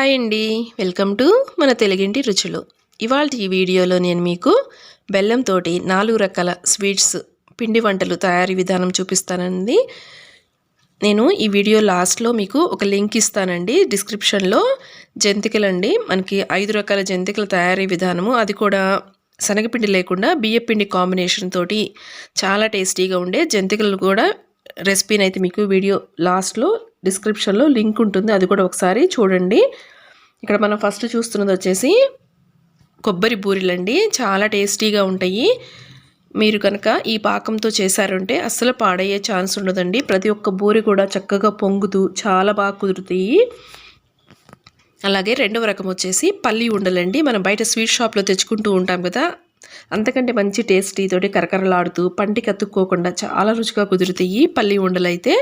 Hi అండి. Welcome to మన తెలుగింటి రుచులు. ఇవాళ ఈ వీడియోలో నేను మీకు బెల్లంతో నాలుగు రకాల స్వీట్స్ పిండి వంటలు తయారీ విధానం చూపిస్తానండి. నేను ఈ వీడియో లాస్ట్లో మీకు ఒక లింక్ ఇస్తానండి. డిస్క్రిప్షన్లో జంతికలండి. మనకి ఐదు రకాల జంతికల తయారీ విధానము. అది కూడా శనగపిండి లేకుండా బియ్యపిండి కాంబినేషన్ తోటి చాలా టేస్టీగా ఉండే జంతికలు కూడా రెసిపీని అయితే మీకు వీడియో లాస్ట్లో డిస్క్రిప్షన్లో లింక్ ఉంటుంది అది కూడా ఒకసారి చూడండి. ఇక్కడ మనం ఫస్ట్ చూస్తున్నది వచ్చేసి కొబ్బరి బూరెలండి చాలా టేస్టీగా ఉంటాయి. మీరు కనుక ఈ పాకంతో చేశారంటే అస్సలు పాడయ్యే ఛాన్స్ ఉండదండి. ప్రతి ఒక్క బూరి కూడా చక్కగా పొంగుతూ చాలా బాగా కుదురుతాయి. అలాగే రెండవ రకం వచ్చేసి పల్లి ఉండలండి. మనం బయట స్వీట్ షాప్లో తెచ్చుకుంటూ ఉంటాం కదా అంతకంటే మంచి టేస్టీతోటి కరకరలాడుతూ పంటికి అతుక్కోకుండా చాలా రుచిగా కుదురుతాయి పల్లి ఉండలైతే.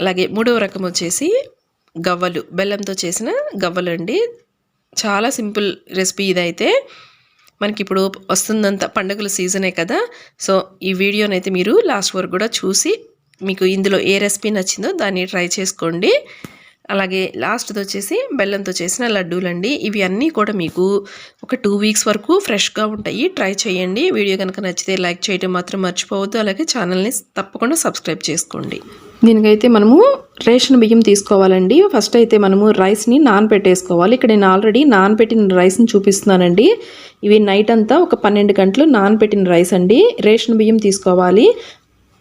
అలాగే మూడవ రకం వచ్చేసి గవ్వలు. బెల్లంతో చేసిన గవ్వలు అండి చాలా సింపుల్ రెసిపీ ఇదైతే. మనకి ఇప్పుడు వస్తుందంత పండుగల సీజనే కదా. సో ఈ వీడియోనైతే మీరు లాస్ట్ వరకు కూడా చూసి మీకు ఇందులో ఏ రెసిపీ నచ్చిందో దాన్ని ట్రై చేసుకోండి. అలాగే లాస్ట్ది వచ్చేసి బెల్లంతో చేసిన లడ్డూలండి. ఇవి అన్నీ కూడా మీకు ఒక టూ వీక్స్ వరకు ఫ్రెష్గా ఉంటాయి. ట్రై చేయండి. వీడియో కనుక నచ్చితే లైక్ చేయడం మాత్రం మర్చిపోవద్దు. అలాగే ఛానల్ని తప్పకుండా సబ్స్క్రైబ్ చేసుకోండి. దీనికైతే మనము రేషన్ బియ్యం తీసుకోవాలండి. ఫస్ట్ అయితే మనము రైస్ని నానబెట్టేసుకోవాలి ఇక్కడ నేను ఆల్రెడీ నానబెట్టిన రైస్ని చూపిస్తున్నానండి. ఇవి నైట్ అంతా ఒక పన్నెండు గంటలు నానబెట్టిన రైస్ అండి. రేషన్ బియ్యం తీసుకోవాలి.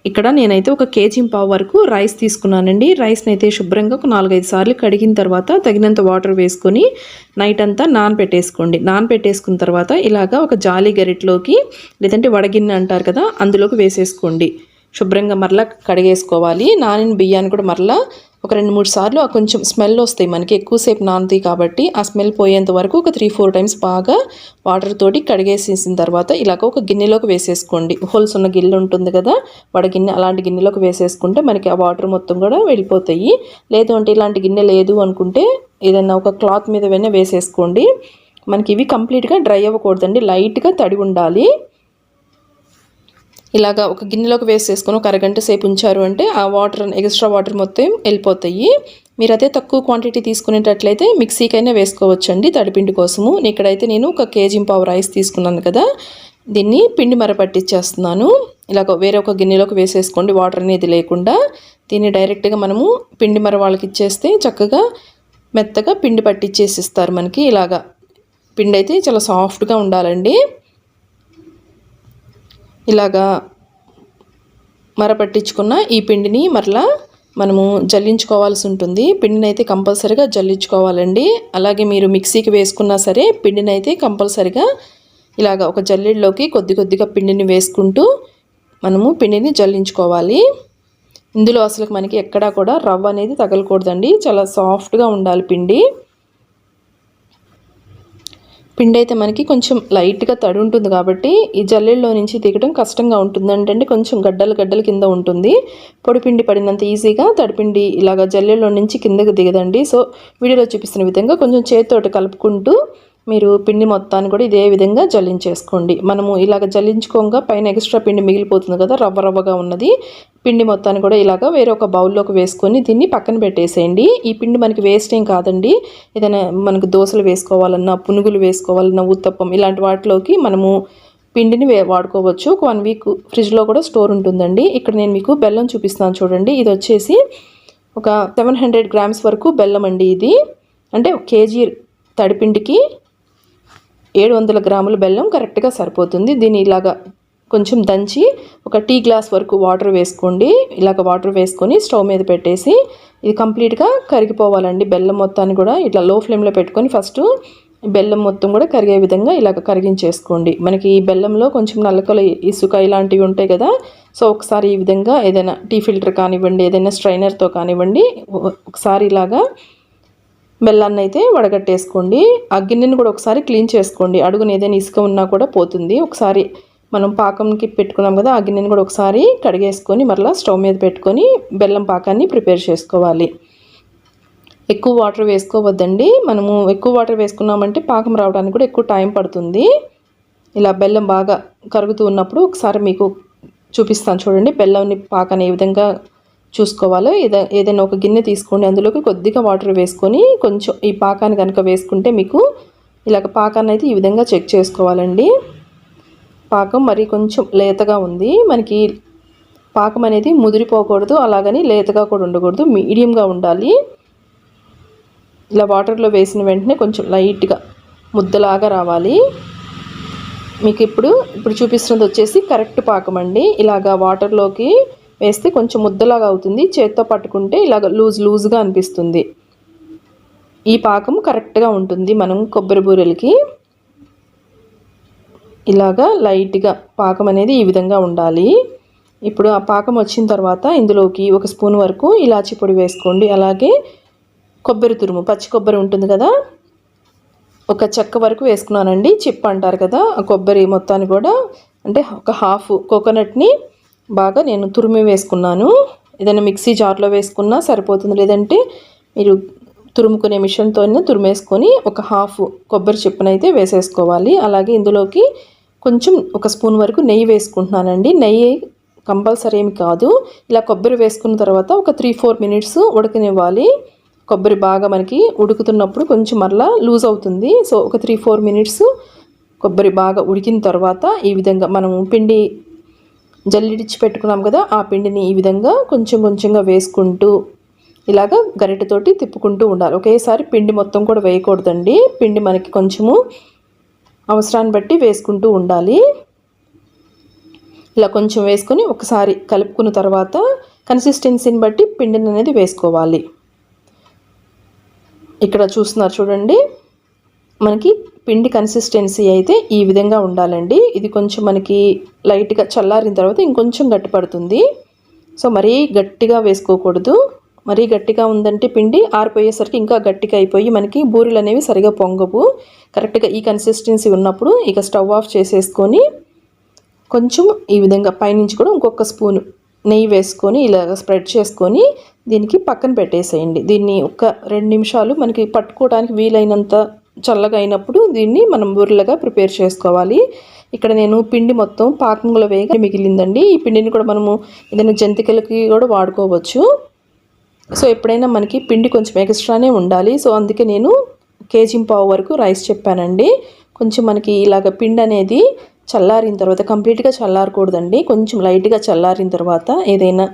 ఇక్కడ నేనైతే ఒక కేజీ పావు వరకు రైస్ తీసుకున్నానండి. రైస్ని అయితే శుభ్రంగా ఒక నాలుగైదు సార్లు కడిగిన తర్వాత తగినంత వాటర్ వేసుకొని నైట్ అంతా నానబెట్టేసుకోండి నానబెట్టేసుకున్న తర్వాత ఇలాగా ఒక జాలి గరిటలోకి లేదంటే వడగిన్నె అంటారు కదా అందులోకి వేసేసుకోండి. శుభ్రంగా మరలా కడిగేసుకోవాలి. నానిన బియ్యాన్ని కూడా మరలా ఒక రెండు మూడు సార్లు కొంచెం స్మెల్ వస్తాయి మనకి. ఎక్కువసేపు నానుతాయి కాబట్టి ఆ స్మెల్ పోయేంత వరకు ఒక త్రీ ఫోర్ టైమ్స్ బాగా వాటర్ తోటి కడిగేసేసిన తర్వాత ఇలాగ ఒక గిన్నెలోకి వేసేసుకోండి. హోల్స్ ఉన్న గిన్నె ఉంటుంది కదా వడగిన్నె అలాంటి గిన్నెలోకి వేసేసుకుంటే మనకి ఆ వాటర్ మొత్తం కూడా వెళ్ళిపోతాయి. లేదు అంటే ఇలాంటి గిన్నె లేదు అనుకుంటే ఏదైనా ఒక క్లాత్ మీద వెన్న వేసేసుకోండి. మనకి ఇవి కంప్లీట్గా డ్రై అవ్వకూడదండి. లైట్గా తడి ఉండాలి. ఇలాగా ఒక గిన్నెలోకి వేసేసుకొని ఒక అరగంట సేపు ఉంచారు అంటే ఆ వాటర్ ఎక్స్ట్రా వాటర్ మొత్తం వెళ్ళిపోతాయి. మీరు అదే తక్కువ క్వాంటిటీ తీసుకునేటట్లయితే మిక్సీకైనా వేసుకోవచ్చండి తడిపిండి కోసము. ఇక్కడైతే నేను ఒక కేజీ పావు రైస్ తీసుకున్నాను కదా. దీన్ని పిండి మర పట్టించేస్తున్నాను ఇలాగ వేరే ఒక గిన్నెలోకి వేసేసుకోండి వాటర్ అనేది లేకుండా. దీన్ని డైరెక్ట్గా మనము పిండి మర వాళ్ళకి ఇచ్చేస్తే చక్కగా మెత్తగా పిండి పట్టించేసి ఇస్తారు మనకి. ఇలాగా పిండి అయితే చాలా సాఫ్ట్గా ఉండాలండి. ఇలాగా మరపట్టించుకున్న ఈ పిండిని మరలా మనము జల్లించుకోవాల్సి ఉంటుంది. పిండిని అయితే కంపల్సరిగా జల్లించుకోవాలండి. అలాగే మీరు మిక్సీకి వేసుకున్నా సరే పిండిని అయితే కంపల్సరిగా ఇలాగ ఒక జల్లెడలోకి కొద్ది కొద్దిగా పిండిని వేసుకుంటూ మనము పిండిని జల్లించుకోవాలి. ఇందులో అసలు మనకి ఎక్కడా కూడా రవ్వ అనేది తగలకూడదండి. చాలా సాఫ్ట్గా ఉండాలి పిండి. పిండి అయితే మనకి కొంచెం లైట్గా తడి ఉంటుంది కాబట్టి ఈ జల్లెల్లో నుంచి దిగడం కష్టంగా ఉంటుంది అంటే కొంచెం గడ్డలు గడ్డల కింద ఉంటుంది. పొడి పిండి పడినంత ఈజీగా తడిపిండి ఇలాగ జల్లెల్లో నుంచి కిందకి దిగదండి. సో వీడియోలో చూపిస్తున్న విధంగా కొంచెం చేతితోటి కలుపుకుంటూ మీరు పిండి మొత్తాన్ని కూడా ఇదే విధంగా జల్లించేసుకోండి. మనము ఇలాగ జల్లించుకోగా పైన ఎక్స్ట్రా పిండి మిగిలిపోతుంది కదా రవ్వ రవ్వగా ఉన్నది. పిండి మొత్తాన్ని కూడా ఇలాగ వేరే ఒక బౌల్లోకి వేసుకొని దీన్ని పక్కన పెట్టేసేయండి. ఈ పిండి మనకి వేస్ట్ ఏం కాదండి. ఏదైనా మనకు దోశలు వేసుకోవాలన్నా పునుగులు వేసుకోవాలన్నా ఉత్తప్పం ఇలాంటి వాటిలోకి మనము పిండిని వే వాడుకోవచ్చు. ఒక వన్ వీక్ ఫ్రిడ్జ్లో కూడా స్టోర్ ఉంటుందండి. ఇక్కడ నేను మీకు బెల్లం చూపిస్తాను చూడండి. ఇది వచ్చేసి ఒక సెవెన్ హండ్రెడ్ గ్రామ్స్ వరకు బెల్లం అండి ఇది. అంటే కేజీ తడిపిండికి ఏడు వందల గ్రాముల బెల్లం కరెక్ట్గా సరిపోతుంది. దీన్ని ఇలాగా కొంచెం దంచి ఒక టీ గ్లాస్ వరకు వాటర్ వేసుకోండి. ఇలాగ వాటర్ వేసుకొని స్టవ్ మీద పెట్టేసి ఇది కంప్లీట్గా కరిగిపోవాలండి. బెల్లం మొత్తాన్ని కూడా ఇట్లా లో ఫ్లేమ్లో పెట్టుకొని ఫస్ట్ బెల్లం మొత్తం కూడా కరిగే విధంగా ఇలాగ కరిగించేసుకోండి. మనకి ఈ బెల్లంలో కొంచెం నల్లకల ఇసుక ఇలాంటివి ఉంటాయి కదా సో ఒకసారి ఈ విధంగా ఏదైనా టీ ఫిల్టర్ కానివ్వండి ఏదైనా స్ట్రైనర్తో కానివ్వండి ఒకసారి ఇలాగా బెల్లాన్ని అయితే వడగట్టేసుకోండి. ఆ గిన్నెని కూడా ఒకసారి క్లీన్ చేసుకోండి. అడుగున ఏదైనా ఇసుక ఉన్నా కూడా పోతుంది. ఒకసారి మనం పాకంకి పెట్టుకున్నాం కదా ఆ గిన్నెని కూడా ఒకసారి కడిగేసుకొని మరలా స్టవ్ మీద పెట్టుకొని బెల్లం పాకాన్ని ప్రిపేర్ చేసుకోవాలి. ఎక్కువ వాటర్ వేసుకోవద్దండి. మనము ఎక్కువ వాటర్ వేసుకున్నామంటే పాకం రావడానికి కూడా ఎక్కువ టైం పడుతుంది. ఇలా బెల్లం బాగా కరుగుతూ ఉన్నప్పుడు ఒకసారి మీకు చూపిస్తాను చూడండి బెల్లంని పాకాన్ని ఏ విధంగా చూసుకోవాలో. ఏదో ఏదైనా ఒక గిన్నె తీసుకోండి. అందులోకి కొద్దిగా వాటర్ వేసుకొని కొంచెం ఈ పాకాన్ని కనుక వేసుకుంటే మీకు ఇలాగ పాకాన్ని అయితే ఈ విధంగా చెక్ చేసుకోవాలండి. పాకం మరి కొంచెం లేతగా ఉంది. మనకి పాకం అనేది ముదిరిపోకూడదు. అలాగని లేతగా కూడా ఉండకూడదు. మీడియంగా ఉండాలి. ఇలా వాటర్లో వేసిన వెంటనే కొంచెం లైట్గా ముద్దలాగా రావాలి. మీకు ఇప్పుడు ఇప్పుడు చూపిస్తున్నది వచ్చేసి కరెక్ట్ పాకం అండి. ఇలాగా వాటర్లోకి వేస్తే కొంచెం ముద్దలాగా అవుతుంది. చేత్తో పట్టుకుంటే ఇలాగ లూజ్ లూజ్గా అనిపిస్తుంది. ఈ పాకం కరెక్ట్గా ఉంటుంది. మనం కొబ్బరి బూరెలకి ఇలాగా లైట్గా పాకం అనేది ఈ విధంగా ఉండాలి. ఇప్పుడు ఆ పాకం వచ్చిన తర్వాత ఇందులోకి ఒక స్పూన్ వరకు ఇలాచి పొడి వేసుకోండి. అలాగే కొబ్బరి తురుము పచ్చి కొబ్బరి ఉంటుంది కదా? ఒక చెక్క వరకు వేసుకున్నానండి. చిప్ అంటారు కదా? ఆ కొబ్బరి మొత్తాన్ని కూడా అంటే ఒక హాఫ్ కోకోనట్ని బాగా నేను తురిమి వేసుకున్నాను. ఏదైనా మిక్సీ జార్లో వేసుకున్నా సరిపోతుంది. లేదంటే మీరు తురుముకునే మిషన్తో తురిమేసుకొని ఒక హాఫ్ కొబ్బరి చిప్పనైతే వేసేసుకోవాలి. అలాగే ఇందులోకి కొంచెం ఒక స్పూన్ వరకు నెయ్యి వేసుకుంటున్నానండి. నెయ్యి కంపల్సరీ ఏమి కాదు. ఇలా కొబ్బరి వేసుకున్న తర్వాత ఒక త్రీ ఫోర్ మినిట్స్ ఉడకనివ్వాలి. కొబ్బరి బాగా మనకి ఉడుకుతున్నప్పుడు కొంచెం మరలా లూజ్ అవుతుంది. సో ఒక త్రీ ఫోర్ మినిట్స్ కొబ్బరి బాగా ఉడికిన తర్వాత ఈ విధంగా మనం పిండి జల్లిడిచ్చి పెట్టుకున్నాం కదా ఆ పిండిని ఈ విధంగా కొంచెం కొంచెంగా వేసుకుంటూ ఇలాగ గరిటెతోటి తిప్పుకుంటూ ఉండాలి. ఒకేసారి పిండి మొత్తం కూడా వేయకూడదండి. పిండి మనకి కొంచెము అవసరాన్ని బట్టి వేసుకుంటూ ఉండాలి. ఇలా కొంచెం వేసుకొని ఒకసారి కలుపుకున్న తర్వాత కన్సిస్టెన్సీని బట్టి పిండిని అనేది వేసుకోవాలి. ఇక్కడ చూస్తున్నారు చూడండి మనకి పిండి కన్సిస్టెన్సీ అయితే ఈ విధంగా ఉండాలండి. ఇది కొంచెం మనకి లైట్గా చల్లారిన తర్వాత ఇంకొంచెం గట్టిపడుతుంది సో మరీ గట్టిగా వేసుకోకూడదు. మరీ గట్టిగా ఉందంటే పిండి ఆరిపోయేసరికి ఇంకా గట్టిగా అయిపోయి మనకి బూరెలు అనేవి సరిగా పొంగవు. కరెక్ట్గా ఈ కన్సిస్టెన్సీ ఉన్నప్పుడు ఇక స్టవ్ ఆఫ్ చేసేసుకొని కొంచెం ఈ విధంగా పైనుంచి కూడా ఇంకొక స్పూన్ నెయ్యి వేసుకొని ఇలాగ స్ప్రెడ్ చేసుకొని దీనికి పక్కన పెట్టేసేయండి. దీన్ని ఒక రెండు నిమిషాలు మనకి పట్టుకోవడానికి వీలైనంత చల్లగా అయినప్పుడు దీన్ని మనం బూరెలుగా ప్రిపేర్ చేసుకోవాలి. ఇక్కడ నేను పిండి మొత్తం పాకంలో వేగా మిగిలిందండి. ఈ పిండిని కూడా మనము ఏదైనా జంతికలకి కూడా వాడుకోవచ్చు. సో ఎప్పుడైనా మనకి పిండి కొంచెం ఎక్స్ట్రానే ఉండాలి. సో అందుకే నేను కేజీ పావు వరకు రైస్ చెప్పానండి. కొంచెం మనకి ఇలాగ పిండి అనేది చల్లారిన తర్వాత కంప్లీట్గా చల్లారకూడదండి. కొంచెం లైట్గా చల్లారిన తర్వాత ఏదైనా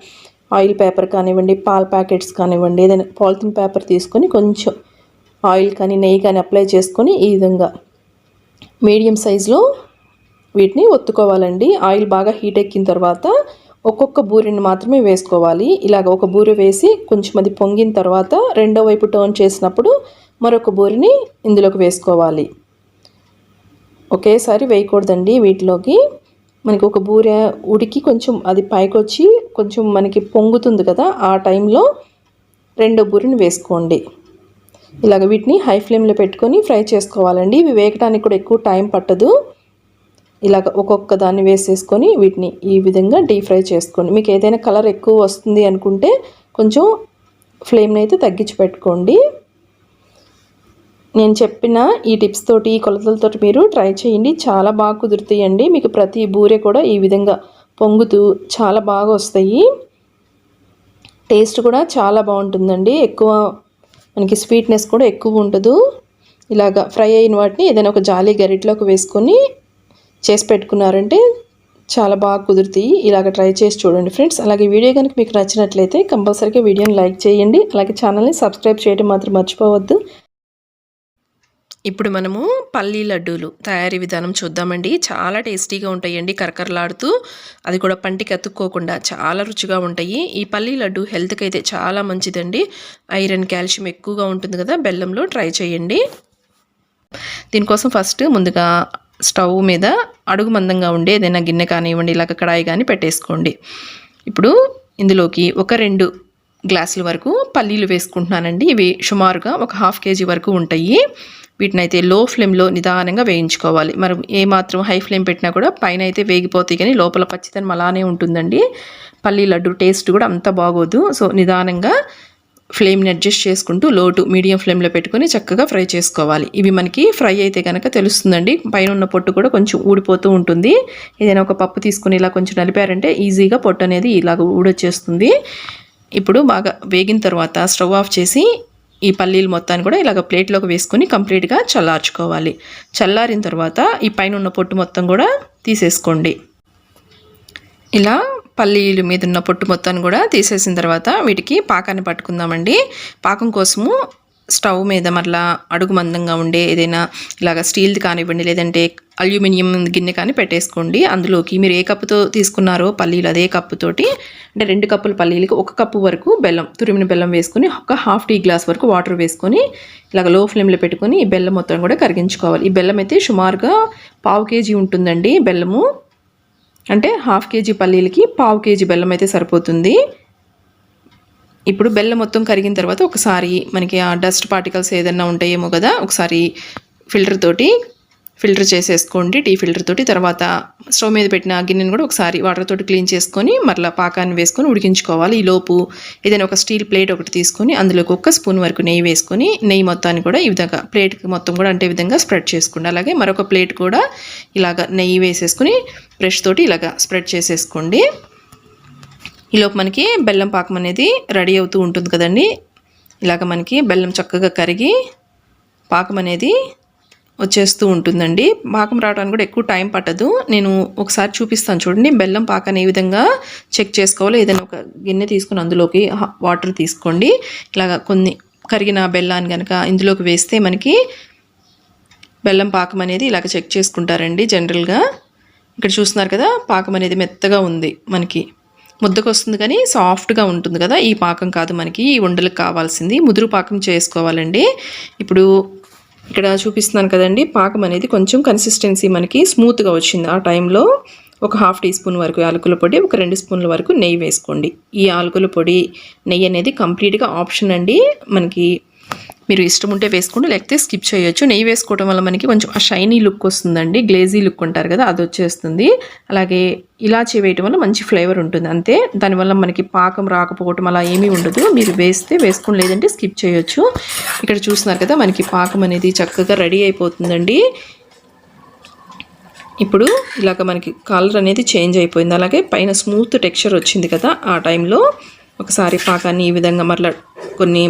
ఆయిల్ పేపర్ కానివ్వండి పాల ప్యాకెట్స్ కానివ్వండి ఏదైనా పాలిథిన్ పేపర్ తీసుకొని కొంచెం ఆయిల్ కానీ నెయ్యి కానీ అప్లై చేసుకొని ఈ విధంగా మీడియం సైజులో వీటిని ఒత్తుకోవాలండి. ఆయిల్ బాగా హీట్ ఎక్కిన తర్వాత ఒక్కొక్క బూరెని మాత్రమే వేసుకోవాలి. ఇలాగ ఒక బూరె వేసి కొంచెం అది పొంగిన తర్వాత రెండో వైపు టర్న్ చేసినప్పుడు మరొక బూరెని ఇందులోకి వేసుకోవాలి. ఒకేసారి వేయకూడదండి వీటిలోకి. మనకి ఒక బూరె ఉడికి కొంచెం అది పైకొచ్చి కొంచెం మనకి పొంగుతుంది కదా ఆ టైంలో రెండో బూరెని వేసుకోండి. ఇలాగ వీటిని హై ఫ్లేమ్లో పెట్టుకొని ఫ్రై చేసుకోవాలండి. ఇవి వేగటానికి కూడా ఎక్కువ టైం పట్టదు. ఇలాగ ఒక్కొక్క దాన్ని వేసేసుకొని వీటిని ఈ విధంగా డీప్ ఫ్రై చేసుకోండి. మీకు ఏదైనా కలర్ ఎక్కువ వస్తుంది అనుకుంటే కొంచెం ఫ్లేమ్ని అయితే తగ్గించి పెట్టుకోండి. నేను చెప్పిన ఈ టిప్స్ తోటి ఈ కొలతలతో మీరు ట్రై చేయండి. చాలా బాగా కుదురుతాయండి. మీకు ప్రతి బూరె కూడా ఈ విధంగా పొంగుతూ చాలా బాగా వస్తాయి. టేస్ట్ కూడా చాలా బాగుంటుందండి. ఎక్కువ మనకి స్వీట్నెస్ కూడా ఎక్కువ ఉండదు. ఇలాగ ఫ్రై అయిన వాటిని ఏదైనా ఒక జాలి గరిటలోకి వేసుకొని చేసి పెట్టుకున్నారంటే చాలా బాగా కుదురుతాయి. ఇలాగ ట్రై చేసి చూడండి ఫ్రెండ్స్. అలాగే వీడియో కనుక మీకు నచ్చినట్లయితే కంపల్సరీగా వీడియోని లైక్ చేయండి. అలాగే ఛానల్ని సబ్స్క్రైబ్ చేయడం మాత్రం మర్చిపోవద్దు. ఇప్పుడు మనము పల్లీ లడ్డూలు తయారీ విధానం చూద్దామండి. చాలా టేస్టీగా ఉంటాయండి కరకరలాడుతూ. అది కూడా పంటికి అతుక్కోకుండా చాలా రుచిగా ఉంటాయి. ఈ పల్లీ లడ్డు హెల్త్కి అయితే చాలా మంచిదండి. ఐరన్ కాల్షియం ఎక్కువగా ఉంటుంది కదా బెల్లంలో ట్రై చేయండి. దీనికోసం ఫస్ట్ ముందుగా స్టవ్ మీద అడుగు మందంగా ఉండే ఏదైనా గిన్నె కానివ్వండి ఇలాగ కడాయి కానీ పెట్టేసుకోండి. ఇప్పుడు ఇందులోకి ఒక రెండు గ్లాసుల వరకు పల్లీలు వేసుకుంటున్నానండి. ఇవి సుమారుగా ఒక హాఫ్ కేజీ వరకు ఉంటాయి. వీటిని అయితే లో ఫ్లేమ్లో నిదానంగా వేయించుకోవాలి. మరి ఏమాత్రం హై ఫ్లేమ్ పెట్టినా కూడా పైన అయితే వేగిపోతాయి కానీ లోపల పచ్చితనం అలానే ఉంటుందండి. పల్లీ లడ్డు టేస్ట్ కూడా అంత బాగోదు. సో నిదానంగా ఫ్లేమ్ని అడ్జస్ట్ చేసుకుంటూ లో టు మీడియం ఫ్లేమ్లో పెట్టుకొని చక్కగా ఫ్రై చేసుకోవాలి. ఇవి మనకి ఫ్రై అయితే కనుక తెలుస్తుందండి. పైన ఉన్న పొట్టు కూడా కొంచెం ఊడిపోతూ ఉంటుంది. ఏదైనా ఒక పప్పు తీసుకుని ఇలా కొంచెం నలిపారంటే ఈజీగా పొట్టు అనేది ఇలాగ ఊడొచ్చేస్తుంది. ఇప్పుడు బాగా వేగిన తర్వాత స్టవ్ ఆఫ్ చేసి ఈ పల్లీలు మొత్తాన్ని కూడా ఇలాగ ప్లేట్లోకి వేసుకొని కంప్లీట్గా చల్లార్చుకోవాలి. చల్లారిన తర్వాత ఈ పైన ఉన్న పొట్టు మొత్తం కూడా తీసేసుకోండి. ఇలా పల్లీలు మీద ఉన్న పొట్టు మొత్తాన్ని కూడా తీసేసిన తర్వాత వీటికి పాకాన్ని పట్టుకుందామండి. పాకం కోసము స్టవ్ మీద మరలా అడుగు మందంగా ఉండే ఏదైనా ఇలాగ స్టీల్ది కానివ్వండి లేదంటే అల్యూమినియం గిన్నె కానీ పెట్టేసుకోండి. అందులోకి మీరు ఏ కప్పుతో తీసుకున్నారో పల్లీలు అదే కప్పుతోటి అంటే రెండు కప్పుల పల్లీలకి ఒక కప్పు వరకు బెల్లం తురిమిన బెల్లం వేసుకొని ఒక హాఫ్ టీ గ్లాస్ వరకు వాటర్ వేసుకొని ఇలాగ లో ఫ్లేమ్లో పెట్టుకొని ఈ బెల్లం మొత్తం కూడా కరిగించుకోవాలి. ఈ బెల్లం అయితే సుమారుగా పావు కేజీ ఉంటుందండి బెల్లము. అంటే హాఫ్ కేజీ పల్లీలకి పావు కేజీ బెల్లం అయితే సరిపోతుంది. ఇప్పుడు బెల్లం మొత్తం కరిగిన తర్వాత ఒకసారి మనకి ఆ డస్ట్ పార్టికల్స్ ఏదైనా ఉంటాయేమో కదా ఒకసారి ఫిల్టర్ తోటి ఫిల్టర్ చేసేసుకోండి. టీ ఫిల్టర్ తోటి తర్వాత స్టవ్ మీద పెట్టిన గిన్నెను కూడా ఒకసారి వాటర్ తోటి క్లీన్ చేసుకొని మరలా పాకాన్ని వేసుకొని ఉడికించుకోవాలి. ఈ లోపు ఏదైనా ఒక స్టీల్ ప్లేట్ ఒకటి తీసుకొని అందులోకి ఒక్క స్పూన్ వరకు నెయ్యి వేసుకొని నెయ్యి మొత్తాన్ని కూడా ఈ విధంగా ప్లేట్కి మొత్తం కూడా అంటే విధంగా స్ప్రెడ్ చేసుకోండి. అలాగే మరొక ప్లేట్ కూడా ఇలాగ నెయ్యి వేసేసుకొని బ్రష్ తోటి ఇలాగ స్ప్రెడ్ చేసేసుకోండి. ఈలోపు మనకి బెల్లం పాకం అనేది రెడీ అవుతూ ఉంటుంది కదండి. ఇలాగ మనకి బెల్లం చక్కగా కరిగి పాకం అనేది వచ్చేస్తూ ఉంటుందండి. పాకం రావడానికి కూడా ఎక్కువ టైం పట్టదు. నేను ఒకసారి చూపిస్తాను చూడండి. బెల్లం పాకాన్ని ఏ విధంగా చెక్ చేసుకోవాలో ఏదైనా ఒక గిన్నె తీసుకుని అందులోకి వాటర్ తీసుకోండి. ఇలాగ కొన్ని కరిగిన బెల్లాన్ని కనుక ఇందులోకి వేస్తే మనకి బెల్లం పాకం అనేది ఇలాగ చెక్ చేసుకుంటారండి. జనరల్గా ఇక్కడ చూస్తున్నారు కదా పాకం అనేది మెత్తగా ఉంది మనకి. ముద్దకు వస్తుంది కానీ సాఫ్ట్గా ఉంటుంది కదా ఈ పాకం కాదు మనకి ఈ ఉండలకు కావాల్సింది. ముదురు పాకం చేసుకోవాలండి. ఇప్పుడు ఇక్కడ చూపిస్తున్నాను కదండి పాకం అనేది కొంచెం కన్సిస్టెన్సీ మనకి స్మూత్గా వచ్చింది. ఆ టైంలో ఒక హాఫ్ టీ స్పూన్ వరకు యాలకుల పొడి ఒక రెండు స్పూన్ల వరకు నెయ్యి వేసుకోండి. ఈ యాలకుల పొడి నెయ్యి అనేది కంప్లీట్గా ఆప్షన్ అండి. మనకి మీరు ఇష్టం ఉంటే వేసుకోండి లేకపోతే స్కిప్ చేయొచ్చు. నెయ్యి వేసుకోవడం వల్ల మనకి కొంచెం ఆ షైనీ లుక్ వస్తుందండి. గ్లేజీ లుక్ ఉంటారు కదా అది వచ్చేస్తుంది. అలాగే ఇలాచీ వేయటం వల్ల మంచి ఫ్లేవర్ ఉంటుంది. అంతే. దానివల్ల మనకి పాకం రాకపోవటం అలా ఏమీ ఉండదు. మీరు వేస్తే వేసుకోండి లేదంటే స్కిప్ చేయొచ్చు. ఇక్కడ చూస్తున్నారు కదా మనకి పాకం అనేది చక్కగా రెడీ అయిపోతుందండి. ఇప్పుడు ఇలాగ మనకి కలర్ అనేది చేంజ్ అయిపోయింది. అలాగే పైన స్మూత్ టెక్స్చర్ వచ్చింది కదా ఆ టైంలో ఒకసారి పాకాన్ని ఈ విధంగా మరలా కొన్ని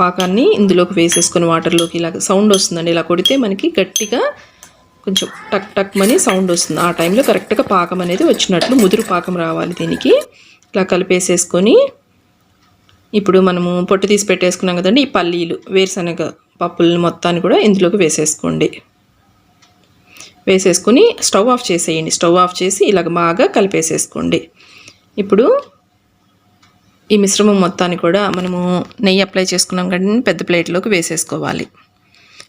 పాకాన్ని ఇందులోకి వేసేసుకొని వాటర్లోకి ఇలా సౌండ్ వస్తుందండి. ఇలా కొడితే మనకి గట్టిగా కొంచెం టక్ టక్ అని సౌండ్ వస్తుంది. ఆ టైంలో కరెక్ట్గా పాకం అనేది వచ్చినట్లు ముదురు పాకం రావాలి దీనికి. ఇలా కలిపేసేసుకొని ఇప్పుడు మనము పొట్టు తీసి పెట్టేసుకున్నాం కదండి ఈ పల్లీలు వేరుశనగ పప్పులను మొత్తాన్ని కూడా ఇందులోకి వేసేసుకోండి. వేసేసుకుని స్టవ్ ఆఫ్ చేసేయండి. స్టవ్ ఆఫ్ చేసి ఇలాగ బాగా కలిపేసేసుకోండి. ఇప్పుడు ఈ మిశ్రమం మొత్తాన్ని కూడా మనము నెయ్యి అప్లై చేసుకున్నాం కానీ పెద్ద ప్లేట్లోకి వేసేసుకోవాలి.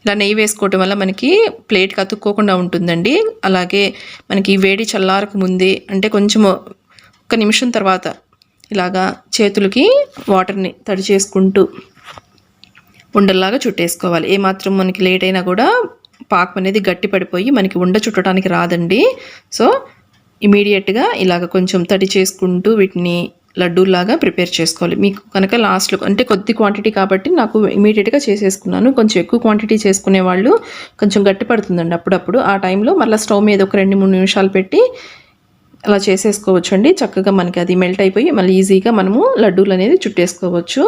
ఇలా నెయ్యి వేసుకోవటం వల్ల మనకి ప్లేట్కి అతుక్కోకుండా ఉంటుందండి. అలాగే మనకి వేడి చల్లారకు ముందే అంటే కొంచెం ఒక నిమిషం తర్వాత ఇలాగా చేతులకి వాటర్ని తడి చేసుకుంటూ ఉండల్లాగా చుట్టేసుకోవాలి. ఏమాత్రం మనకి లేట్ అయినా కూడా పాకం అనేది గట్టి పడిపోయి మనకి ఉండ చుట్టడానికి రాదండి. సో ఇమీడియట్గా ఇలాగ కొంచెం తడి చేసుకుంటూ వీటిని లడ్డూలాగా ప్రిపేర్ చేసుకోవాలి. మీకు కనుక లాస్ట్లో అంటే కొద్ది క్వాంటిటీ కాబట్టి నాకు ఇమీడియట్గా చేసేసుకున్నాను. కొంచెం ఎక్కువ క్వాంటిటీ చేసుకునే వాళ్ళు కొంచెం గట్టి పడుతుందండి అప్పుడప్పుడు. ఆ టైంలో మళ్ళీ స్టవ్ మీద ఒక రెండు మూడు నిమిషాలు పెట్టి అలా చేసేసుకోవచ్చు అండి చక్కగా మనకి అది మెల్ట్ అయిపోయి మళ్ళీ ఈజీగా మనము లడ్డూలు అనేది చుట్టేసుకోవచ్చు.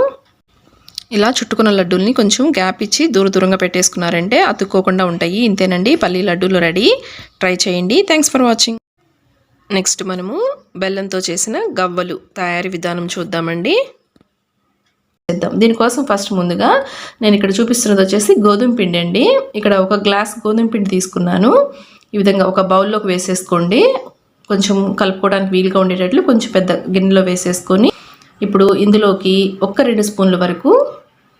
ఇలా చుట్టుకున్న లడ్డూల్ని కొంచెం గ్యాప్ ఇచ్చి దూర దూరంగా పెట్టేసుకున్నారంటే అతుక్కోకుండా ఉంటాయి. ఇంతేనండి. పల్లి లడ్డూలు రెడీ. ట్రై చేయండి. థ్యాంక్స్ ఫర్ వాచింగ్ నెక్స్ట్ మనము బెల్లంతో చేసిన గవ్వలు తయారీ విధానం చూద్దామండి. చేద్దాం. దీనికోసం ఫస్ట్ ముందుగా నేను ఇక్కడ చూపిస్తున్నది వచ్చేసి గోధుమ పిండి అండి. ఇక్కడ ఒక గ్లాస్ గోధుమ పిండి తీసుకున్నాను. ఈ విధంగా ఒక బౌల్లోకి వేసేసుకోండి. కొంచెం కలుపుకోవడానికి వీలుగా ఉండేటట్లు కొంచెం పెద్ద గిన్నెలో వేసేసుకొని ఇప్పుడు ఇందులోకి ఒక్క రెండు స్పూన్ల వరకు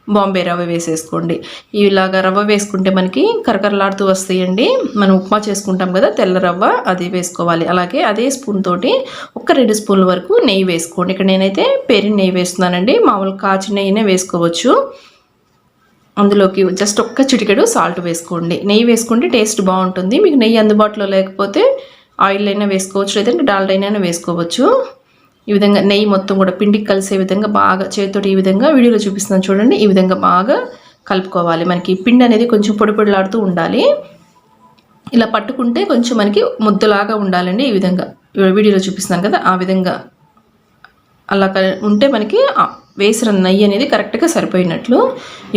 బాంబే రవ్వ వేసేసుకోండి. ఇలాగా రవ్వ వేసుకుంటే మనకి కరకరలాడుతూ వస్తాయండి. మనం ఉప్మా చేసుకుంటాం కదా తెల్ల రవ్వ అది వేసుకోవాలి. అలాగే అదే స్పూన్ తోటి ఒక రెండు స్పూన్ల వరకు నెయ్యి వేసుకోండి. ఇక్కడ నేనైతే పెరి నెయ్యి వేస్తున్నానండి. మామూలు కాచి నెయ్యినే వేసుకోవచ్చు. అందులోకి జస్ట్ ఒక్క చిటికెడు సాల్ట్ వేసుకోండి. నెయ్యి వేసుకుంటే టేస్ట్ బాగుంటుంది. మీకు నెయ్యి అందుబాటులో లేకపోతే ఆయిల్ అయినా వేసుకోవచ్చు లేదంటే డాల్డా అయినా వేసుకోవచ్చు. ఈ విధంగా నెయ్యి మొత్తం కూడా పిండికి కలిసే విధంగా బాగా చేతితోటి ఈ విధంగా వీడియోలో చూపిస్తున్నాను చూడండి. ఈ విధంగా బాగా కలుపుకోవాలి. మనకి పిండి అనేది కొంచెం పొడి పొడిలాడుతూ ఉండాలి. ఇలా పట్టుకుంటే కొంచెం మనకి ముద్దలాగా ఉండాలండి ఈ విధంగా. వీడియోలో చూపిస్తున్నాను కదా ఆ విధంగా. అలా ఉంటే మనకి వేసిన నెయ్యి అనేది కరెక్ట్గా సరిపోయినట్లు.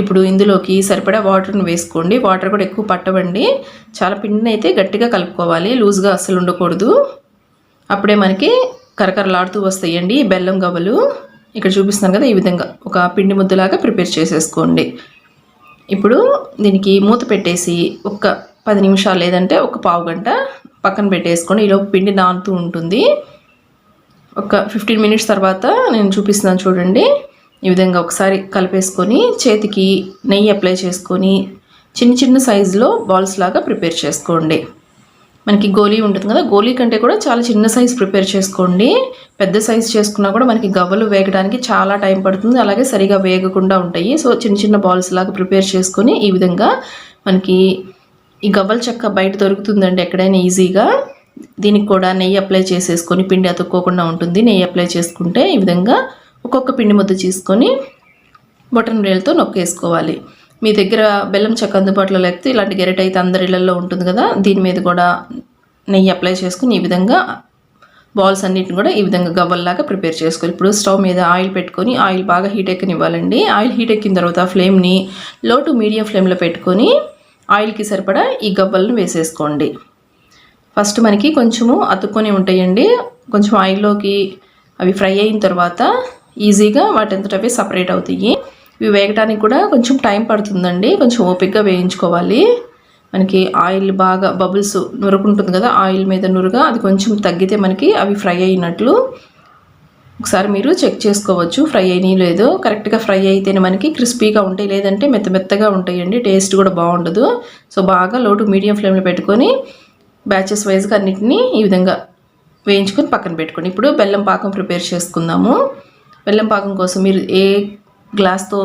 ఇప్పుడు ఇందులోకి సరిపడా వాటర్ని వేసుకోండి. వాటర్ కూడా ఎక్కువ పట్టవండి. చాలా పిండిని అయితే గట్టిగా కలుపుకోవాలి. లూజ్గా అస్సలు ఉండకూడదు. అప్పుడే మనకి కరకరలాడుతూ వస్తాయండి. బెల్లం గవ్వలు ఇక్కడ చూపిస్తున్నాను కదా ఈ విధంగా. ఒక పిండి ముద్దలాగా ప్రిపేర్ చేసేసుకోండి. ఇప్పుడు దీనికి మూత పెట్టేసి ఒక పది నిమిషాలు లేదంటే ఒక పావు గంట పక్కన పెట్టేసుకోండి. ఈలోపు పిండి నానుతూ ఉంటుంది. ఒక ఫిఫ్టీన్ మినిట్స్ తర్వాత నేను చూపిస్తున్నాను చూడండి. ఈ విధంగా ఒకసారి కలిపేసుకొని చేతికి నెయ్యి అప్లై చేసుకొని చిన్న చిన్న సైజులో బాల్స్ లాగా ప్రిపేర్ చేసుకోండి. మనకి గోలీ ఉంటుంది కదా గోలీ కంటే కూడా చాలా చిన్న సైజ్ ప్రిపేర్ చేసుకోండి. పెద్ద సైజ్ చేసుకున్నా కూడా మనకి గవ్వలు వేగడానికి చాలా టైం పడుతుంది. అలాగే సరిగా వేగకుండా ఉంటాయి. సో చిన్న చిన్న బాల్స్ లాగా ప్రిపేర్ చేసుకొని ఈ విధంగా మనకి ఈ గవ్వల చెక్క బయట దొరుకుతుందండి ఎక్కడైనా ఈజీగా దీనికి కూడా నెయ్యి అప్లై చేసేసుకొని పిండి అతుక్కోకుండా ఉంటుంది. నెయ్యి అప్లై చేసుకుంటే ఈ విధంగా ఒక్కొక్క పిండి ముద్ద తీసుకొని బొటన్ రేలతో నొక్కేసుకోవాలి. మీ దగ్గర బెల్లం చెక్క అందుబాటులో లేకపోతే ఇలాంటి గెరెట్ అయితే అందరి ఇళ్ళలో ఉంటుంది కదా దీని మీద కూడా నెయ్యి అప్లై చేసుకుని ఈ విధంగా బాల్స్ అన్నిటిని కూడా ఈ విధంగా గవ్వల్లాగా ప్రిపేర్ చేసుకోవాలి. ఇప్పుడు స్టవ్ మీద ఆయిల్ పెట్టుకొని ఆయిల్ బాగా హీట్ ఎక్కనివ్వాలండి. ఆయిల్ హీట్ ఎక్కిన తర్వాత ఫ్లేమ్ని లో టు మీడియం ఫ్లేమ్లో పెట్టుకొని ఆయిల్కి సరిపడా ఈ గవ్వలను వేసేసుకోండి. ఫస్ట్ మనకి కొంచెము అతుక్కొని ఉంటాయండి. కొంచెం ఆయిల్లోకి అవి ఫ్రై అయిన తర్వాత ఈజీగా వాటి అవి సపరేట్ అవుతాయి. ఇవి వేగటానికి కూడా కొంచెం టైం పడుతుందండి. కొంచెం ఓపిక్గా వేయించుకోవాలి. మనకి ఆయిల్ బాగా బబుల్స్ నురుకుంటుంది కదా ఆయిల్ మీద నురుగా అది కొంచెం తగ్గితే మనకి అవి ఫ్రై అయినట్లు ఒకసారి మీరు చెక్ చేసుకోవచ్చు. ఫ్రై అయినాయి లేదో కరెక్ట్గా ఫ్రై అయితేనే మనకి క్రిస్పీగా ఉంటాయి. లేదంటే మెత్త మెత్తగా ఉంటాయండి. టేస్ట్ కూడా బాగుండదు. సో బాగా లోటు మీడియం ఫ్లేమ్లో పెట్టుకొని బ్యాచెస్ వైజ్గా అన్నిటిని ఈ విధంగా వేయించుకొని పక్కన పెట్టుకోండి. ఇప్పుడు బెల్లం పాకం ప్రిపేర్ చేసుకుందాము. బెల్లం పాకం కోసం మీరు ఏ గ్లాస్తో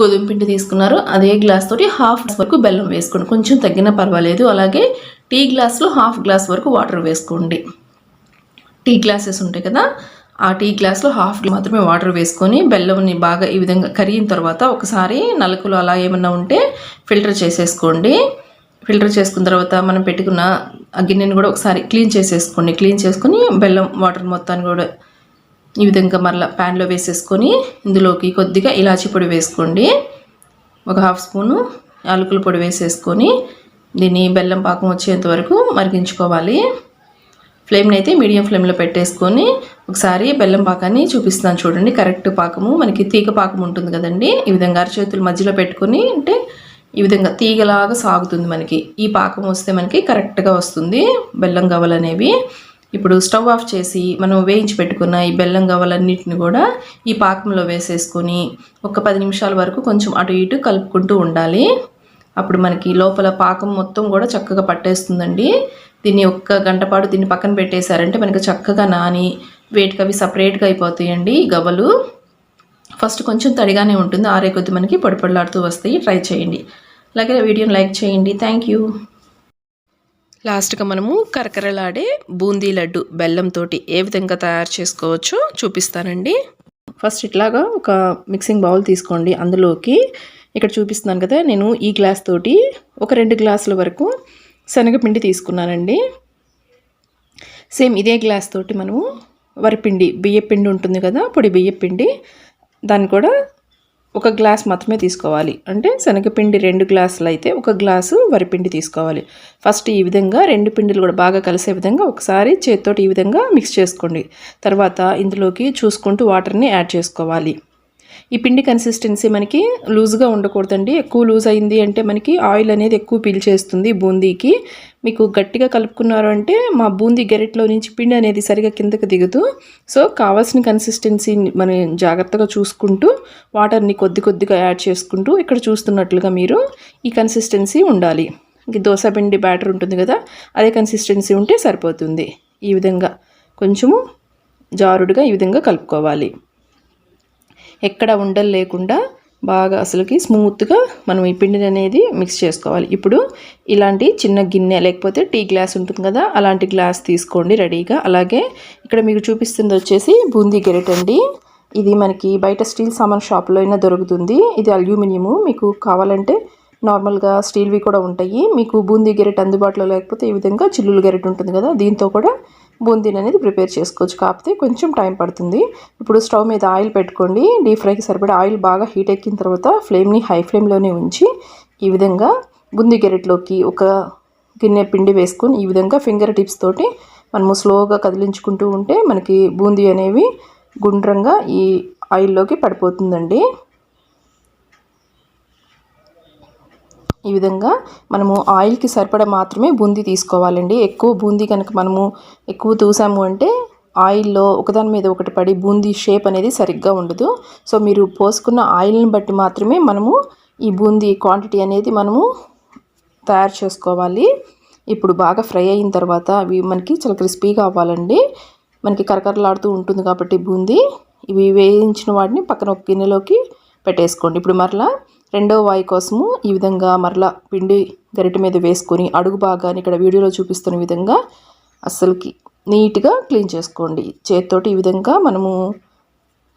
గోధుమ పిండి తీసుకున్నారు. అదే గ్లాస్ తోటి హాఫ్ గ్లాస్ వరకు బెల్లం వేసుకోండి. కొంచెం తగ్గినా పర్వాలేదు. అలాగే టీ గ్లాస్లో హాఫ్ గ్లాస్ వరకు వాటర్ వేసుకోండి. టీ గ్లాసెస్ ఉంటాయి కదా ఆ టీ గ్లాస్లో హాఫ్ మాత్రమే వాటర్ వేసుకొని బెల్లంని బాగా ఈ విధంగా కరిగిన తర్వాత ఒకసారి నలుకులు అలా ఏమన్నా ఉంటే ఫిల్టర్ చేసేసుకోండి. ఫిల్టర్ చేసుకున్న తర్వాత మనం పెట్టుకున్న గిన్నెని కూడా ఒకసారి క్లీన్ చేసేసుకోండి. క్లీన్ చేసుకొని బెల్లం వాటర్ మొత్తాన్ని కూడా ఈ విధంగా మరలా ప్యాన్లో వేసేసుకొని ఇందులోకి కొద్దిగా ఇలాచి పొడి వేసుకోండి. ఒక హాఫ్ స్పూను యాలకుల పొడి వేసేసుకొని దీన్ని బెల్లం పాకం వచ్చేంత వరకు మరిగించుకోవాలి. ఫ్లేమ్ని అయితే మీడియం ఫ్లేమ్లో పెట్టేసుకొని ఒకసారి బెల్లం పాకాన్ని చూపిస్తాను చూడండి. కరెక్ట్ పాకము. మనకి తీగ పాకం ఉంటుంది కదండి. ఈ విధంగా అరచేతులు మధ్యలో పెట్టుకొని అంటే ఈ విధంగా తీగలాగా సాగుతుంది మనకి. ఈ పాకం వస్తే మనకి కరెక్ట్గా వస్తుంది. బెల్లం గవ్వలు అనేవి ఇప్పుడు స్టవ్ ఆఫ్ చేసి మనం వేయించి పెట్టుకున్న ఈ బెల్లం గవ్వలన్నిటిని కూడా ఈ పాకంలో వేసేసుకొని ఒక పది నిమిషాల వరకు కొంచెం అటు ఇటు కలుపుకుంటూ ఉండాలి. అప్పుడు మనకి లోపల పాకం మొత్తం కూడా చక్కగా పట్టేస్తుందండి. దీన్ని ఒక్క గంట పాటు దీన్ని పక్కన పెట్టేశారంటే మనకి చక్కగా నాని వేటికి అవి సపరేట్గా అయిపోతాయండి ఈ గవ్వలు. ఫస్ట్ కొంచెం తడిగానే ఉంటుంది ఆరే కొద్ది మనకి పొడిపొడలాడుతూ వస్తాయి. ట్రై చేయండి. అలాగే వీడియోని లైక్ చేయండి. Thank you. లాస్ట్గా మనము కరకరలాడే బూందీ లడ్డు బెల్లంతో ఏ విధంగా తయారు చేసుకోవచ్చో చూపిస్తానండి. ఫస్ట్ ఇట్లాగా ఒక మిక్సింగ్ బౌల్ తీసుకోండి. అందులోకి ఇక్కడ చూపిస్తున్నాను కదా నేను ఈ గ్లాస్ తోటి ఒక రెండు గ్లాసుల వరకు శనగపిండి తీసుకున్నానండి. సేమ్ ఇదే గ్లాస్ తోటి మనము వరిపిండి బియ్యపిండి ఉంటుంది కదా పొడి బియ్యపిండి దాన్ని కూడా ఒక గ్లాస్ మాత్రమే తీసుకోవాలి. అంటే శనగపిండి రెండు గ్లాసులు అయితే ఒక గ్లాసు వరిపిండి తీసుకోవాలి. ఫస్ట్ ఈ విధంగా రెండు పిండిలు కూడా బాగా కలిసే విధంగా ఒకసారి చేతితోటి ఈ విధంగా మిక్స్ చేసుకోండి. తర్వాత ఇందులోకి చూసుకుంటూ వాటర్ని యాడ్ చేసుకోవాలి. ఈ పిండి కన్సిస్టెన్సీ మనకి లూజ్గా ఉండకూడదండి. ఎక్కువ లూజ్ అయింది అంటే మనకి ఆయిల్ అనేది ఎక్కువ పీల్చేస్తుంది బూందీకి. మీకు గట్టిగా కలుపుకున్నారు అంటే మా బూందీ గెరెట్లో నుంచి పిండి అనేది సరిగా కిందకి దిగుతూ సో కావాల్సిన కన్సిస్టెన్సీ మనం జాగ్రత్తగా చూసుకుంటూ వాటర్ని కొద్ది కొద్దిగా యాడ్ చేసుకుంటూ ఇక్కడ చూస్తున్నట్లుగా మీరు ఈ కన్సిస్టెన్సీ ఉండాలి. దోశ పిండి బ్యాటర్ ఉంటుంది కదా అదే కన్సిస్టెన్సీ ఉంటే సరిపోతుంది. ఈ విధంగా కొంచెము జారుడుగా ఈ విధంగా కలుపుకోవాలి. ఎక్కడ ఉండలు లేకుండా బాగా అసలుకి స్మూత్గా మనం ఈ పిండిని అనేది మిక్స్ చేసుకోవాలి. ఇప్పుడు ఇలాంటి చిన్న గిన్నె లేకపోతే టీ గ్లాస్ ఉంటుంది కదా అలాంటి గ్లాస్ తీసుకోండి రెడీగా. అలాగే ఇక్కడ మీకు చూపిస్తుంది వచ్చేసి బూందీ గెరెట్ అండి. ఇది మనకి బయట స్టీల్ సామాన్ షాప్లో అయినా దొరుకుతుంది. ఇది అల్యూమినియము. మీకు కావాలంటే నార్మల్గా స్టీల్వి కూడా ఉంటాయి. మీకు బూందీ గెరెట్ అందుబాటులో లేకపోతే ఈ విధంగా చిల్లులు గెరెట్ ఉంటుంది కదా దీంతో కూడా బూందీని అనేది ప్రిపేర్ చేసుకోవచ్చు. కాకపోతే కొంచెం టైం పడుతుంది. ఇప్పుడు స్టవ్ మీద ఆయిల్ పెట్టుకోండి. డీప్ ఫ్రైకి సరిపడే ఆయిల్ బాగా హీట్ ఎక్కిన తర్వాత ఫ్లేమ్ని హై ఫ్లేమ్లోనే ఉంచి ఈ విధంగా బూందీ గెరెట్లోకి ఒక గిన్నె పిండి వేసుకొని ఈ విధంగా ఫింగర్ టిప్స్ తోటి మనము స్లోగా కదిలించుకుంటూ ఉంటే మనకి బూందీ అనేవి గుండ్రంగా ఈ ఆయిల్లోకి పడిపోతుందండి. ఈ విధంగా మనము ఆయిల్కి సరిపడ మాత్రమే బూందీ తీసుకోవాలండి. ఎక్కువ బూందీ కనుక మనము ఎక్కువ తూసాము అంటే ఆయిల్లో ఒకదాని మీద ఒకటి పడి బూందీ షేప్ అనేది సరిగ్గా ఉండదు. సో మీరు పోసుకున్న ఆయిల్ని బట్టి మాత్రమే మనము ఈ బూందీ క్వాంటిటీ అనేది మనము తయారు చేసుకోవాలి. ఇప్పుడు బాగా ఫ్రై అయిన తర్వాత అవి మనకి చాలా క్రిస్పీగా అవ్వాలండి. మనకి కరకరలాడుతూ ఉంటుంది కాబట్టి బూందీ. ఇవి వేయించిన వాటిని పక్కన ఒక గిన్నెలోకి పెట్టేసుకోండి. ఇప్పుడు మరలా రెండవ వాయి కోసము ఈ విధంగా మరలా పిండి గరిటె మీద వేసుకొని అడుగు భాగాన్ని ఇక్కడ వీడియోలో చూపిస్తున్న విధంగా అస్సలకి నీట్గా క్లీన్ చేసుకోండి. చేతితోటి ఈ విధంగా మనము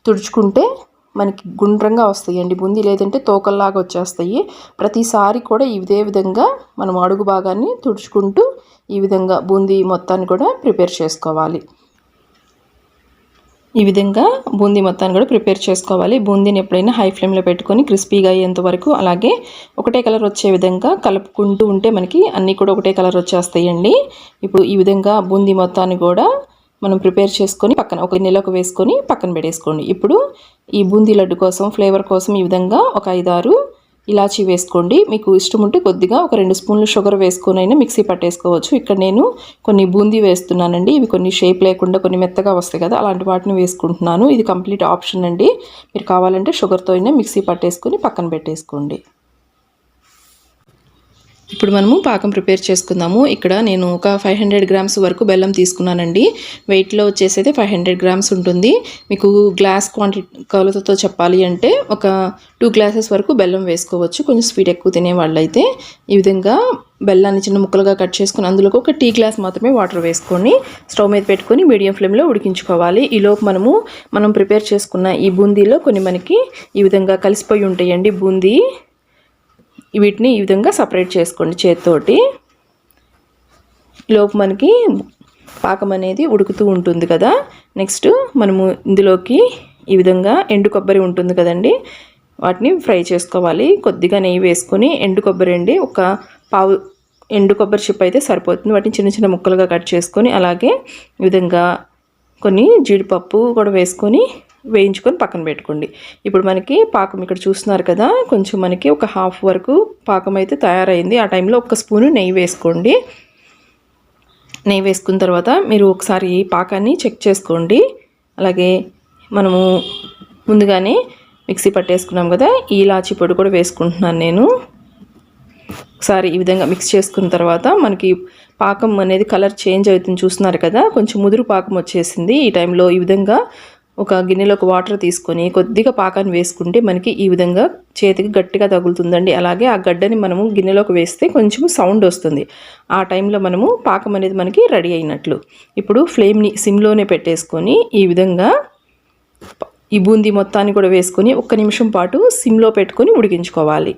తుడుచుకుంటే మనకి గుండ్రంగా వస్తాయండి. బుంది లేదంటే తోకల్లాగా వచ్చేస్తాయి. ప్రతిసారి కూడా ఇదే విధంగా మనం అడుగు భాగాన్ని తుడుచుకుంటూ ఈ విధంగా బూందీ మొత్తాన్ని కూడా ప్రిపేర్ చేసుకోవాలి. ఈ విధంగా బూందీ మొత్తాన్ని కూడా ప్రిపేర్ చేసుకోవాలి. బూందీని ఎప్పుడైనా హై ఫ్లేమ్లో పెట్టుకొని క్రిస్పీగా అయ్యేంత వరకు అలాగే ఒకటే కలర్ వచ్చే విధంగా కలుపుకుంటూ ఉంటే మనకి అన్నీ కూడా ఒకటే కలర్ వచ్చేస్తాయండి. ఇప్పుడు ఈ విధంగా బూందీ మొత్తాన్ని కూడా మనం ప్రిపేర్ చేసుకొని పక్కన ఒక నెలకు వేసుకొని పక్కన పెట్టేసుకోండి. ఇప్పుడు ఈ బూందీ లడ్డు కోసం ఫ్లేవర్ కోసం ఈ విధంగా ఒక ఐదారు ఇలాచి వేసుకోండి. మీకు ఇష్టం ఉంటే కొద్దిగా ఒక రెండు స్పూన్లు షుగర్ వేసుకొనైనా మిక్సీ పట్టేసుకోవచ్చు. ఇక్కడ నేను కొన్ని బూందీ వేస్తున్నానండి. ఇవి కొన్ని షేప్ లేకుండా కొన్ని మెత్తగా వస్తాయి కదా అలాంటి వాటిని వేసుకుంటున్నాను. ఇది కంప్లీట్ ఆప్షన్ అండి. మీరు కావాలంటే షుగర్తో అయినా మిక్సీ పట్టేసుకొని పక్కన పెట్టేసుకోండి. ఇప్పుడు మనము పాకం ప్రిపేర్ చేసుకుందాము. ఇక్కడ నేను ఒక ఫైవ్ హండ్రెడ్ గ్రామ్స్ వరకు బెల్లం తీసుకున్నానండి. వెయిట్లో వచ్చేసి అయితే ఫైవ్ హండ్రెడ్ గ్రామ్స్ ఉంటుంది. మీకు గ్లాస్ క్వాంటిటీ కొలతతో చెప్పాలి అంటే ఒక టూ గ్లాసెస్ వరకు బెల్లం వేసుకోవచ్చు. కొంచెం స్వీట్ ఎక్కువ తినే వాళ్ళైతే ఈ విధంగా బెల్లాన్ని చిన్న ముక్కలుగా కట్ చేసుకుని అందులోకి ఒక టీ గ్లాస్ మాత్రమే వాటర్ వేసుకొని స్టవ్ మీద పెట్టుకొని మీడియం ఫ్లేమ్లో ఉడికించుకోవాలి. ఈలోపు మనము మనం ప్రిపేర్ చేసుకున్న ఈ బూందీలో కొన్ని మనకి ఈ విధంగా కలిసిపోయి ఉంటాయండి బూందీ. వీటిని ఈ విధంగా సపరేట్ చేసుకోండి చేతితోటి. లోపు మనకి పాకం అనేది ఉడుకుతూ ఉంటుంది కదా. నెక్స్ట్ మనము ఇందులోకి ఈ విధంగా ఎండు కొబ్బరి ఉంటుంది కదండి. వాటిని ఫ్రై చేసుకోవాలి. కొద్దిగా నెయ్యి వేసుకొని ఎండు కొబ్బరి అండి ఒక పావు ఎండు కొబ్బరి చిప్ అయితే సరిపోతుంది. వాటిని చిన్న చిన్న ముక్కలుగా కట్ చేసుకొని అలాగే ఈ విధంగా కొన్ని జీడిపప్పు కూడా వేసుకొని వేయించుకొని పక్కన పెట్టుకోండి. ఇప్పుడు మనకి పాకం ఇక్కడ చూస్తున్నారు కదా కొంచెం మనకి ఒక హాఫ్ వరకు పాకం అయితే తయారైంది. ఆ టైంలో ఒక స్పూను నెయ్యి వేసుకోండి. నెయ్యి వేసుకున్న తర్వాత మీరు ఒకసారి పాకాన్ని చెక్ చేసుకోండి. అలాగే మనము ముందుగానే మిక్సీ పట్టేసుకున్నాం కదా ఈ ఇలాచి పొడి కూడా వేసుకుంటున్నాను నేను. ఒకసారి ఈ విధంగా మిక్స్ చేసుకున్న తర్వాత మనకి పాకం అనేది కలర్ చేంజ్ అవుతుంది చూస్తున్నారు కదా కొంచెం ముదురు పాకం వచ్చేసింది. ఈ టైంలో ఈ విధంగా ఒక గిన్నెలోకి వాటర్ తీసుకొని కొద్దిగా పాకాన్ని వేసుకుంటే మనకి ఈ విధంగా చేతికి గట్టిగా తగులుతుందండి. అలాగే ఆ గడ్డని మనము గిన్నెలోకి వేస్తే కొంచెం సౌండ్ వస్తుంది. ఆ టైంలో మనము పాకం అనేది మనకి రెడీ అయినట్లు. ఇప్పుడు ఫ్లేమ్ని సిమ్లోనే పెట్టేసుకొని ఈ విధంగా ఈ బూందీ మొత్తాన్ని కూడా వేసుకొని ఒక్క నిమిషం పాటు సిమ్లో పెట్టుకొని ఉడికించుకోవాలి.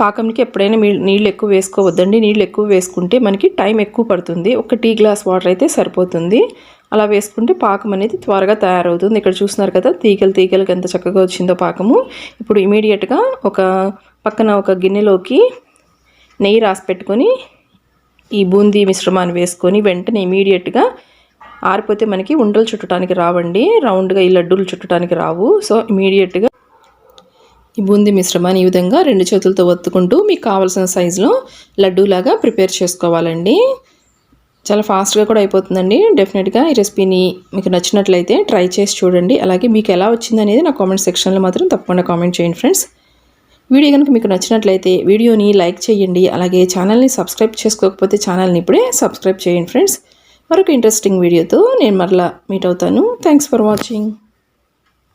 పాకంకి ఎప్పుడైనా నీళ్ళు ఎక్కువ వేసుకోవద్దండి. నీళ్ళు ఎక్కువ వేసుకుంటే మనకి టైం ఎక్కువ పడుతుంది. ఒక టీ గ్లాస్ వాటర్ అయితే సరిపోతుంది. అలా వేసుకుంటే పాకం అనేది త్వరగా తయారవుతుంది. ఇక్కడ చూస్తున్నారు కదా తీగలు తీగలకి ఎంత చక్కగా వచ్చిందో పాకము. ఇప్పుడు ఇమీడియట్గా ఒక పక్కన ఒక గిన్నెలోకి నెయ్యి రాసి పెట్టుకొని ఈ బూందీ మిశ్రమాన్ని వేసుకొని వెంటనే ఇమీడియట్గా ఆరిపోతే మనకి ఉండలు చుట్టడానికి రావండి. రౌండ్గా ఈ లడ్డూలు చుట్టడానికి రావు. సో ఇమీడియట్గా ఈ బూందీ మిశ్రమాన్ని ఈ విధంగా రెండు చేతులతో ఒత్తుకుంటూ మీకు కావాల్సిన సైజులో లడ్డూలాగా ప్రిపేర్ చేసుకోవాలండి. చాలా ఫాస్ట్గా కూడా అయిపోతుందండి. డెఫినెట్గా ఈ రెసిపీని మీకు నచ్చినట్లయితే ట్రై చేసి చూడండి. అలాగే మీకు ఎలా వచ్చింది అనేది నా కామెంట్ సెక్షన్లో మాత్రం తప్పకుండా కామెంట్ చేయండి ఫ్రెండ్స్ వీడియో కనుక మీకు నచ్చినట్లయితే వీడియోని లైక్ చేయండి. అలాగే ఛానల్ని సబ్స్క్రైబ్ చేసుకోకపోతే ఛానల్ని ఇప్పుడే సబ్స్క్రైబ్ చేయండి ఫ్రెండ్స్ మరొక ఇంట్రెస్టింగ్ వీడియోతో నేను మరలా మీట్ అవుతాను. Thanks for watching